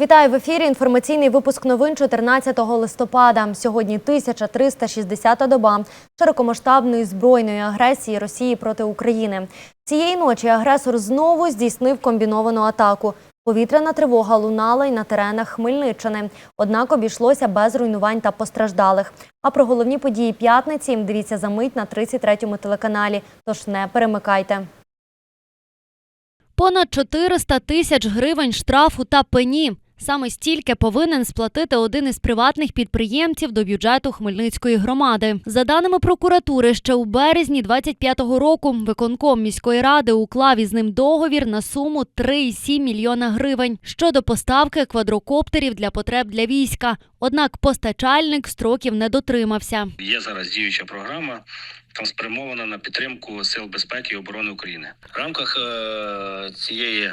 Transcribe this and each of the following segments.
Вітаю в ефірі. Інформаційний випуск новин 14 листопада. Сьогодні 1360-та доба широкомасштабної збройної агресії Росії проти України. Цієї ночі агресор знову здійснив комбіновану атаку. Повітряна тривога лунала й на теренах Хмельниччини. Однак обійшлося без руйнувань та постраждалих. А про головні події п'ятниці дивіться за мить на 33-му телеканалі. Тож не перемикайте. Понад 400 тисяч гривень штрафу та пені. Саме стільки повинен сплатити один із приватних підприємців до бюджету Хмельницької громади. За даними прокуратури, ще у березні 25-го року виконком міської ради уклав із ним договір на суму 3,7 мільйона гривень щодо поставки квадрокоптерів для потреб для війська. Однак постачальник строків не дотримався. Є зараз діюча програма, там спрямована на підтримку сил безпеки і оборони України. В рамках е- цієї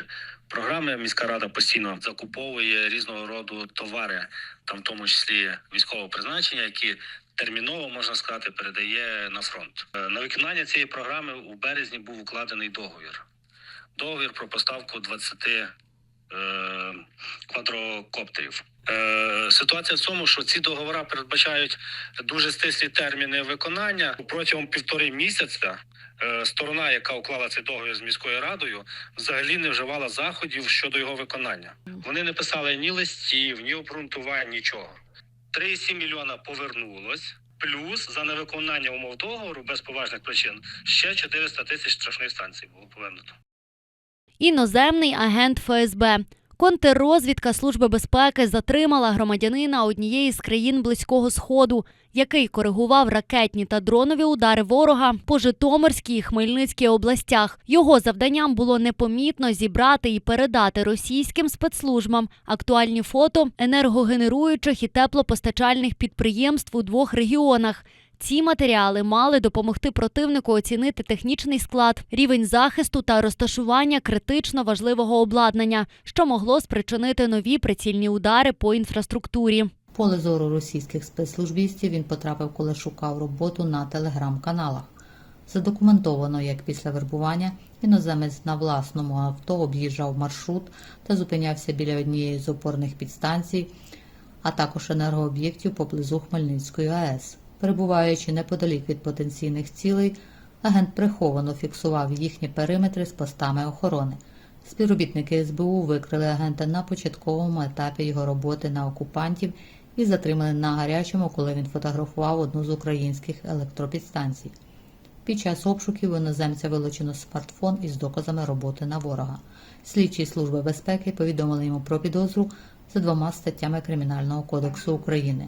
програми міська рада постійно закуповує різного роду товари, там в тому числі військового призначення, які терміново можна сказати передає на фронт. Е, На виконання цієї програми у березні був укладений договір. Договір про поставку 20 е, квадрокоптерів. Е, Ситуація в тому, що ці договори передбачають дуже стислі терміни виконання протягом півтори місяця. Е, Сторона, яка уклала цей договір з міською радою, взагалі не вживала заходів щодо його виконання. Вони не писали ні листів, ні обґрунтувань, нічого. 3,7 мільйона повернулось. Плюс за невиконання умов договору без поважних причин ще 400 тисяч штрафних станцій було повернуто. Іноземний агент ФСБ. Контррозвідка Служби безпеки затримала громадянина однієї з країн Близького Сходу, який коригував ракетні та дронові удари ворога по Житомирській і Хмельницькій областях. Його завданням було непомітно зібрати і передати російським спецслужбам актуальні фото енергогенеруючих і теплопостачальних підприємств у двох регіонах. Ці матеріали мали допомогти противнику оцінити технічний склад, рівень захисту та розташування критично важливого обладнання, що могло спричинити нові прицільні удари по інфраструктурі. Поле зору російських спецслужбістів він потрапив, коли шукав роботу на телеграм-каналах. Задокументовано, як після вербування іноземець на власному авто об'їжджав маршрут та зупинявся біля однієї з опорних підстанцій, а також енергооб'єктів поблизу Хмельницької АЕС. Перебуваючи неподалік від потенційних цілей, агент приховано фіксував їхні периметри з постами охорони. Співробітники СБУ викрили агента на початковому етапі його роботи на окупантів і затримали на гарячому, коли він фотографував одну з українських електропідстанцій. Під час обшуків іноземця вилучено смартфон із доказами роботи на ворога. Слідчі служби безпеки повідомили йому про підозру за двома статтями Кримінального кодексу України.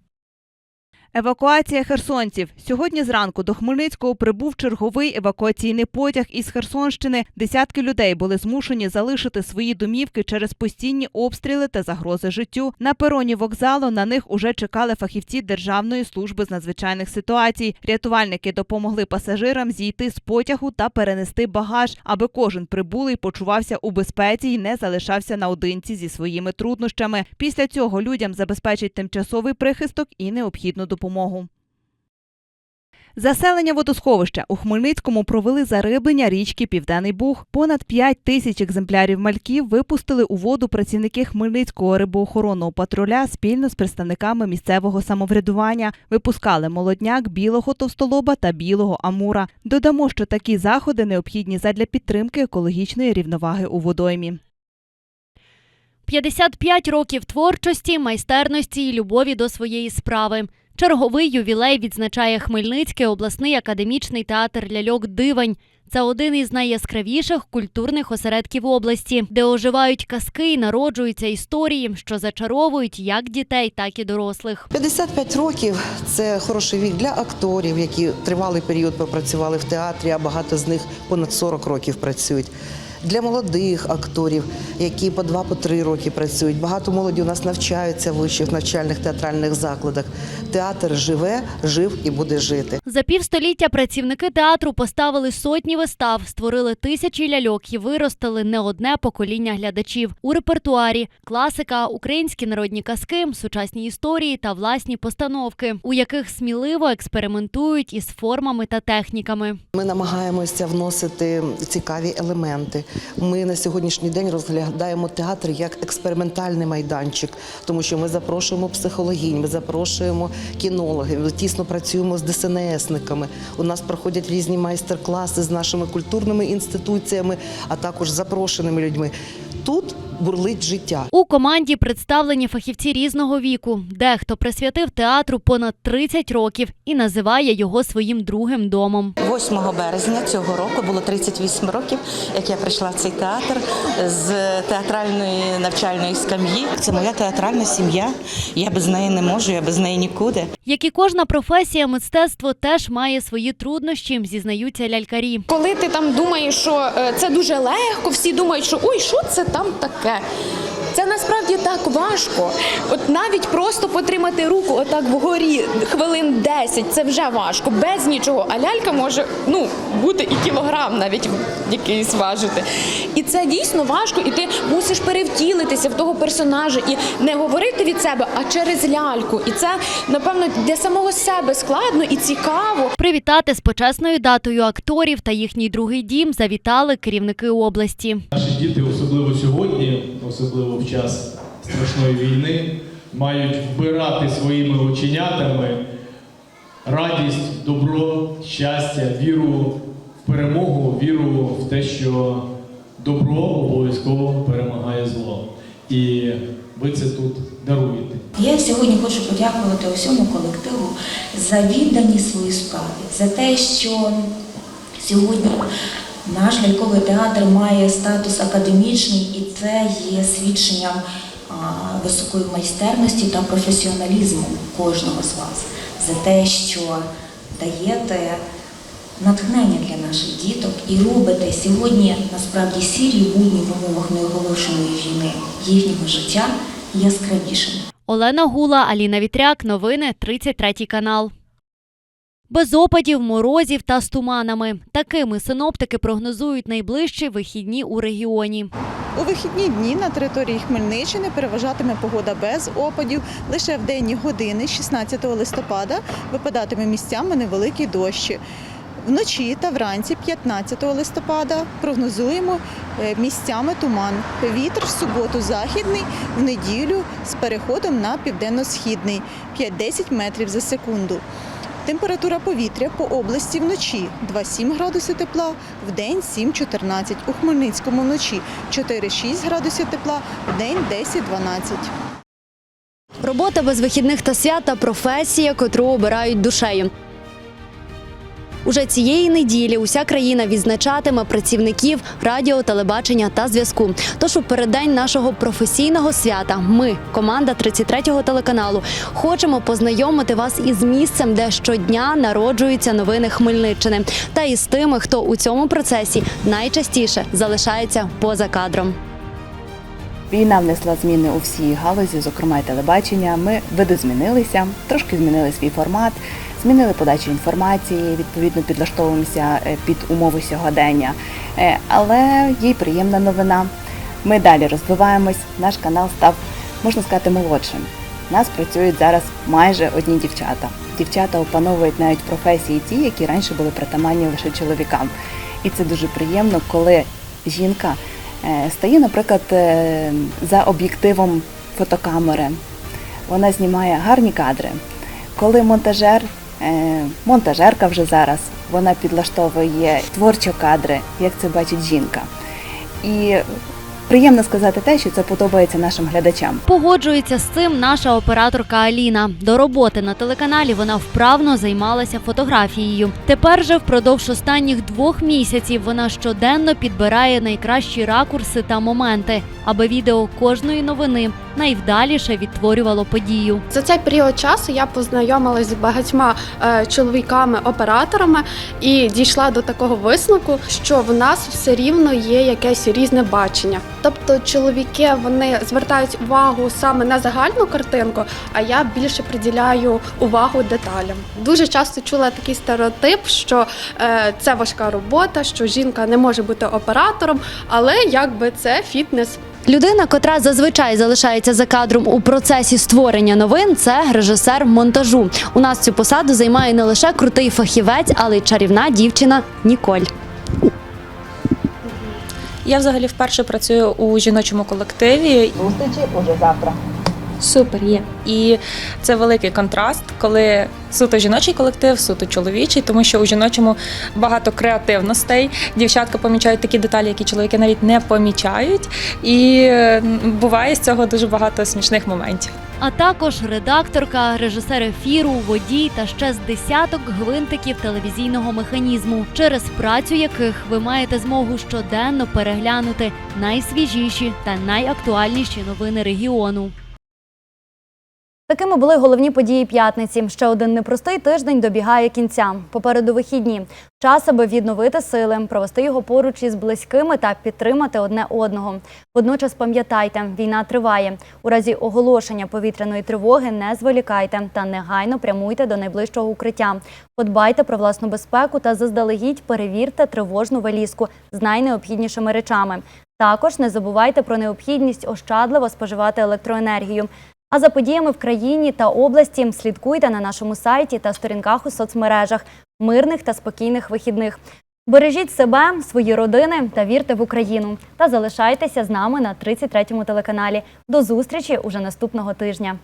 Евакуація херсонців. Сьогодні зранку до Хмельницького прибув черговий евакуаційний потяг із Херсонщини. Десятки людей були змушені залишити свої домівки через постійні обстріли та загрози життю. На пероні вокзалу на них уже чекали фахівці Державної служби з надзвичайних ситуацій. Рятувальники допомогли пасажирам зійти з потягу та перенести багаж, аби кожен прибулий почувався у безпеці і не залишався наодинці зі своїми труднощами. Після цього людям забезпечать тимчасовий прихисток і необхідну допомогу. Заселення водосховища у Хмельницькому провели зариблення річки Південний Буг. Понад 5 тисяч екземплярів мальків випустили у воду працівники Хмельницького рибоохоронного патруля спільно з представниками місцевого самоврядування. Випускали молодняк білого товстолоба та білого амура. Додамо, що такі заходи необхідні задля підтримки екологічної рівноваги у водоймі. 55 років творчості, майстерності і любові до своєї справи. Черговий ювілей відзначає Хмельницький обласний академічний театр ляльок Дивань. Це один із найяскравіших культурних осередків області, де оживають казки і народжуються історії, що зачаровують як дітей, так і дорослих. 55 років це хороший вік для акторів, які тривалий період попрацювали в театрі, а багато з них понад 40 років працюють. Для молодих акторів, які по два по три роки працюють. Багато молоді у нас навчаються в вищих навчальних театральних закладах. Театр живе, жив і буде жити. За півстоліття працівники театру поставили сотні вистав, створили тисячі ляльок і виростили не одне покоління глядачів у репертуарі, класика, українські народні казки, сучасні історії та власні постановки, у яких сміливо експериментують із формами та техніками. Ми намагаємося вносити цікаві елементи. Ми на сьогоднішній день розглядаємо театр як експериментальний майданчик, тому що ми запрошуємо психологінь, ми запрошуємо кінологів, ми тісно працюємо з ДСНСниками. У нас проходять різні майстер-класи з нашими культурними інституціями, а також запрошеними людьми. Тут бурлить життя. У команді представлені фахівці різного віку. Дехто присвятив театру понад 30 років і називає його своїм другим домом. 8 березня цього року було 38 років, як я прийшла в цей театр з театральної навчальної скам'ї. Це моя театральна сім'я. Я без неї не можу, я без неї нікуди. Як і кожна професія, мистецтво теж має свої труднощі, зізнаються лялькарі. Коли ти там думаєш, що е, це дуже легко, всі думають, що ой, що це там таке. that Це насправді так важко. От навіть просто потримати руку отак вгорі хвилин 10, це вже важко, без нічого. А лялька може ну, бути і кілограм навіть якийсь важити. І це дійсно важко, і ти мусиш перевтілитися в того персонажа і не говорити від себе, а через ляльку. І це, напевно, для самого себе складно і цікаво. Привітати з почесною датою акторів та їхній другий дім завітали керівники області. Наші діти, особливо сьогодні, особливо в час страшної війни, мають вбирати своїми оченятами радість, добро, щастя, віру в перемогу, віру в те, що добро обов'язково перемагає зло. І ви це тут даруєте. Я сьогодні хочу подякувати усьому колективу за відданість своїй справі, за те, що сьогодні наш ляльковий театр має статус академічний, і це є свідченням високої майстерності та професіоналізму кожного з вас, за те, що даєте натхнення для наших діток і робите сьогодні насправді сірі будні в умовах неоголошеної війни їхнього життя яскравішими. Олена Гула, Аліна Вітряк. Новини 33 канал. Без опадів, морозів та з туманами. Такими синоптики прогнозують найближчі вихідні у регіоні. У вихідні дні на території Хмельниччини переважатиме погода без опадів. Лише в денні години, 16 листопада, випадатиме місцями невеликі дощі. Вночі та вранці 15 листопада прогнозуємо е, місцями туман. Вітер в суботу західний, в неділю з переходом на південно-східний 5-10 метрів за секунду. Температура повітря по області вночі 2,7 градуси тепла, в день 7,14. У Хмельницькому вночі 4,6 градусів тепла, в день 10-12. Робота без вихідних та свята професія, котру обирають душею. Уже цієї неділі уся країна відзначатиме працівників радіо, телебачення та зв'язку. Тож у переддень нашого професійного свята ми, команда 33-го телеканалу, хочемо познайомити вас із місцем, де щодня народжуються новини Хмельниччини, та із тими, хто у цьому процесі найчастіше залишається поза кадром. Війна внесла зміни у всі галузі, зокрема й телебачення. Ми видозмінилися, трошки змінили свій формат, змінили подачу інформації, відповідно підлаштовуємося е, під умови сьогодення. Е, Але є й приємна новина. Ми далі розвиваємось. Наш канал став, можна сказати, молодшим. Нас працюють зараз майже одні дівчата. Дівчата опановують навіть професії ті, які раніше були притаманні лише чоловікам. І це дуже приємно, коли жінка стає, наприклад, е, за об'єктивом фотокамери. Вона знімає гарні кадри. Коли монтажер, е, монтажерка вже зараз, вона підлаштовує творчо кадри, як це бачить жінка. І приємно сказати те, що це подобається нашим глядачам. Погоджується з цим наша операторка Аліна. До роботи на телеканалі вона вправно займалася фотографією. Тепер же впродовж останніх двох місяців вона щоденно підбирає найкращі ракурси та моменти, аби відео кожної новини найвдаліше відтворювало подію. За цей період часу я познайомилася з багатьма е, чоловіками-операторами і дійшла до такого висновку, що в нас все рівно є якесь різне бачення. Тобто чоловіки вони звертають увагу саме на загальну картинку, а я більше приділяю увагу деталям. Дуже часто чула такий стереотип, що е, це важка робота, що жінка не може бути оператором, але якби це фітнес. Людина, котра зазвичай залишається за кадром у процесі створення новин, це режисер монтажу. У нас цю посаду займає не лише крутий фахівець, але й чарівна дівчина Ніколь. Я взагалі вперше працюю у жіночому колективі. Зустрічі уже завтра. Супер є. І це великий контраст, коли суто жіночий колектив, суто чоловічий, тому що у жіночому багато креативностей. Дівчатка помічають такі деталі, які чоловіки навіть не помічають. І буває з цього дуже багато смішних моментів. А також редакторка, режисер ефіру, водій та ще з десяток гвинтиків телевізійного механізму, через працю яких ви маєте змогу щоденно переглянути найсвіжіші та найактуальніші новини регіону. Такими були головні події п'ятниці. Ще один непростий тиждень добігає кінця. Попереду вихідні. Час, аби відновити сили, провести його поруч із близькими та підтримати одне одного. Водночас пам'ятайте, війна триває. У разі оголошення повітряної тривоги не зволікайте та негайно прямуйте до найближчого укриття. Подбайте про власну безпеку та заздалегідь перевірте тривожну валізку з найнеобхіднішими речами. Також не забувайте про необхідність ощадливо споживати електроенергію. А за подіями в країні та області слідкуйте на нашому сайті та сторінках у соцмережах. Мирних та спокійних вихідних. Бережіть себе, свої родини та вірте в Україну. Та залишайтеся з нами на 33-му телеканалі. До зустрічі уже наступного тижня.